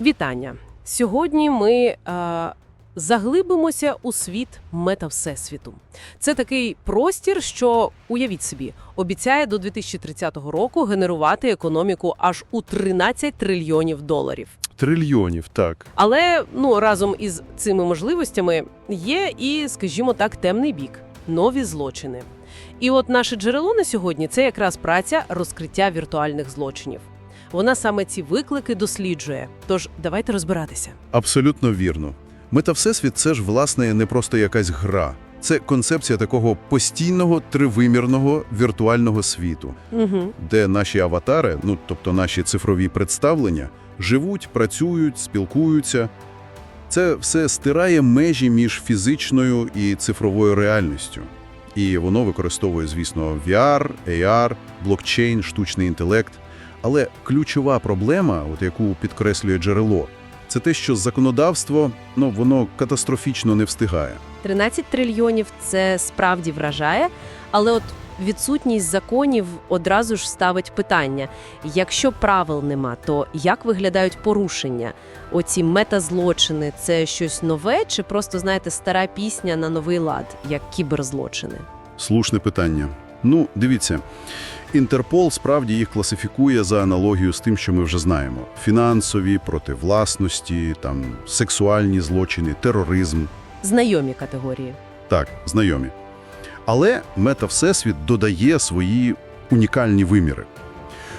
Вітання! Сьогодні ми е, заглибимося у світ метавсесвіту. Це такий простір, що, уявіть собі, обіцяє до 2030 року генерувати економіку аж у 13 трильйонів доларів. Трильйонів, так. Але ну разом із цими можливостями є і, скажімо так, темний бік нові злочини. І от наше джерело на сьогодні це якраз праця розкриття віртуальних злочинів. Вона саме ці виклики досліджує. Тож давайте розбиратися. Абсолютно вірно. Мета Всесвіт – це ж, власне, не просто якась гра. Це концепція такого постійного тривимірного віртуального світу, Угу. де наші аватари, ну тобто наші цифрові представлення, живуть, працюють, спілкуються. Це все стирає межі між фізичною і цифровою реальністю. І воно використовує, звісно, VR, AR, блокчейн, штучний інтелект. Але ключова проблема, от яку підкреслює джерело, це те, що законодавство, ну, воно катастрофічно не встигає. 13 трильйонів це справді вражає, але от відсутність законів одразу ж ставить питання: якщо правил нема, то як виглядають порушення? Оці метазлочини це щось нове, чи просто знаєте стара пісня на новий лад, як кіберзлочини? Слушне питання. Ну, дивіться, Інтерпол справді їх класифікує за аналогію з тим, що ми вже знаємо: фінансові, проти власності, там сексуальні злочини, тероризм. Знайомі категорії. Так, знайомі. Але мета Всесвіт додає свої унікальні виміри.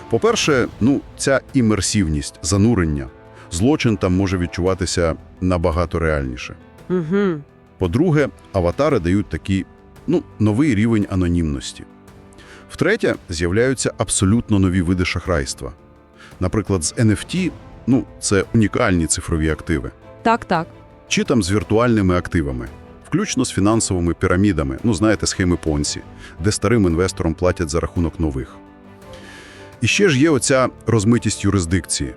По-перше, ну, ця імерсивність, занурення. Злочин там може відчуватися набагато реальніше. Угу. По-друге, аватари дають такий, ну, новий рівень анонімності. Втретє, з'являються абсолютно нові види шахрайства. Наприклад, з NFT, ну, це унікальні цифрові активи. Так, так. Чи там з віртуальними активами, включно з фінансовими пірамідами, ну, знаєте, схеми Понсі, де старим інвесторам платять за рахунок нових. І ще ж є оця розмитість юрисдикції.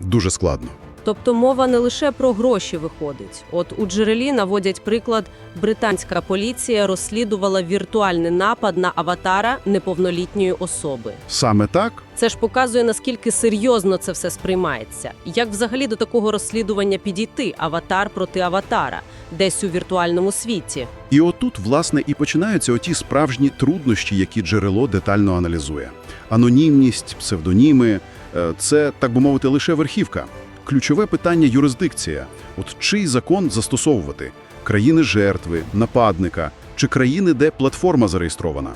Дуже складно. Тобто мова не лише про гроші виходить. От у джерелі наводять приклад, британська поліція розслідувала віртуальний напад на аватара неповнолітньої особи. Саме так Це ж показує, наскільки серйозно це все сприймається. Як взагалі до такого розслідування підійти аватар проти аватара, десь у віртуальному світі. І отут, власне, і починаються оті справжні труднощі, які джерело детально аналізує. Анонімність, псевдоніми е, – це, так би мовити, лише верхівка. Ключове питання – юрисдикція. От чий закон застосовувати? Країни жертви, нападника чи країни, де платформа зареєстрована?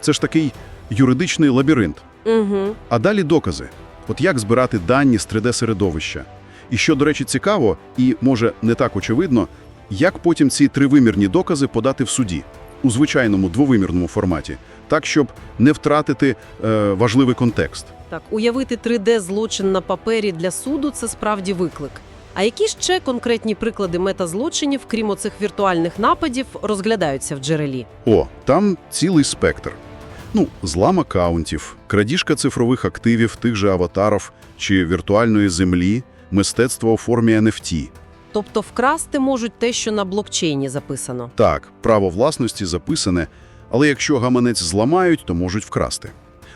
Це ж такий юридичний лабіринт. Угу. А далі докази. От як збирати дані з 3D-середовища. І що, до речі, цікаво, і, може, не так очевидно, як потім ці тривимірні докази подати в суді у звичайному двовимірному форматі, так, щоб не втратити е, важливий контекст. Так, уявити 3D-злочин на папері для суду це справді виклик. А які ще конкретні приклади метазлочинів, крім оцих віртуальних нападів, розглядаються в джерелі? О, там цілий спектр. Ну, злам акаунтів, крадіжка цифрових активів тих же аватарів чи віртуальної землі, мистецтво у формі NFT. Тобто вкрасти можуть те, що на блокчейні записано. Так, право власності записане, але якщо гаманець зламають, то можуть вкрасти.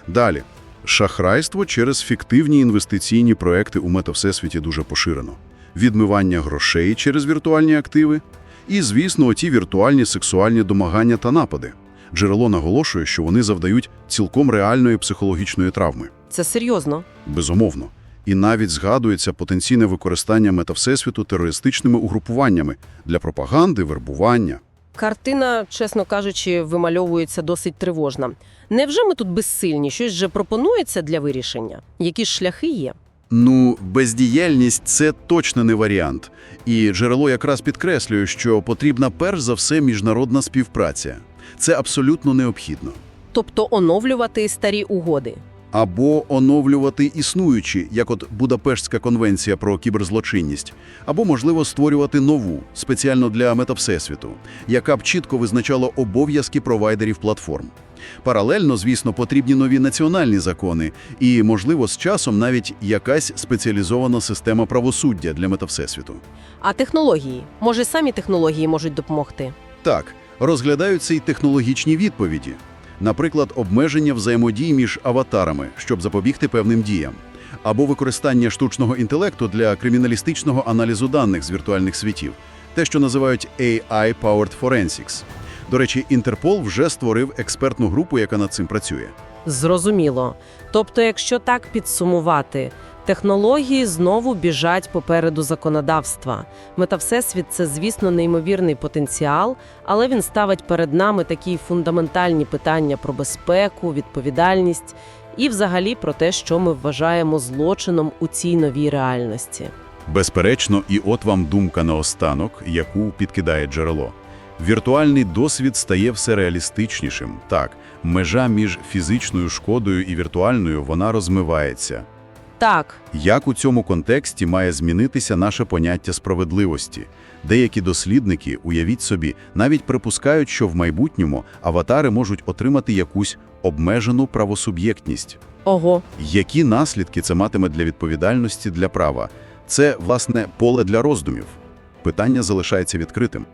Далі. Шахрайство через фіктивні інвестиційні проекти у метавсесвіті дуже поширено. Відмивання грошей через віртуальні активи. І, звісно, оті віртуальні сексуальні домагання та напади. Джерело наголошує, що вони завдають цілком реальної психологічної травми. Це серйозно. Безумовно. І навіть згадується потенційне використання метавсесвіту терористичними угрупуваннями для пропаганди, вербування. Картина, чесно кажучи, вимальовується досить тривожна. Невже ми тут безсильні? Щось же пропонується для вирішення? Які ж шляхи є? Ну, бездіяльність – це точно не варіант. І джерело якраз підкреслює, що потрібна перш за все міжнародна співпраця. Це абсолютно необхідно. Тобто оновлювати старі угоди. Або оновлювати існуючі, як от Будапештська конвенція про кіберзлочинність, або, можливо, створювати нову, спеціально для метавсесвіту, яка б чітко визначала обов'язки провайдерів платформ. Паралельно, звісно, потрібні нові національні закони і, можливо, з часом навіть якась спеціалізована система правосуддя для метавсесвіту. А технології? Може, самі технології можуть допомогти? Так, розглядаються й технологічні відповіді. Наприклад, обмеження взаємодії між аватарами, щоб запобігти певним діям. Або використання штучного інтелекту для криміналістичного аналізу даних з віртуальних світів. Те, що називають AI-powered forensics. До речі, Інтерпол вже створив експертну групу, яка над цим працює. Зрозуміло. Тобто, якщо так підсумувати, технології знову біжать попереду законодавства. Мета Всесвіт – це, звісно, неймовірний потенціал, але він ставить перед нами такі фундаментальні питання про безпеку, відповідальність і взагалі про те, що ми вважаємо злочином у цій новій реальності. Безперечно, і от вам думка наостанок, яку підкидає джерело. Віртуальний досвід стає все реалістичнішим. Так, межа між фізичною шкодою і віртуальною вона розмивається. Так, Як у цьому контексті має змінитися наше поняття справедливості? Деякі дослідники, уявіть собі, навіть припускають, що в майбутньому аватари можуть отримати якусь обмежену правосуб'єктність. ого. Які наслідки це матиме для відповідальності для права? Це, власне, поле для роздумів. Питання залишається відкритим.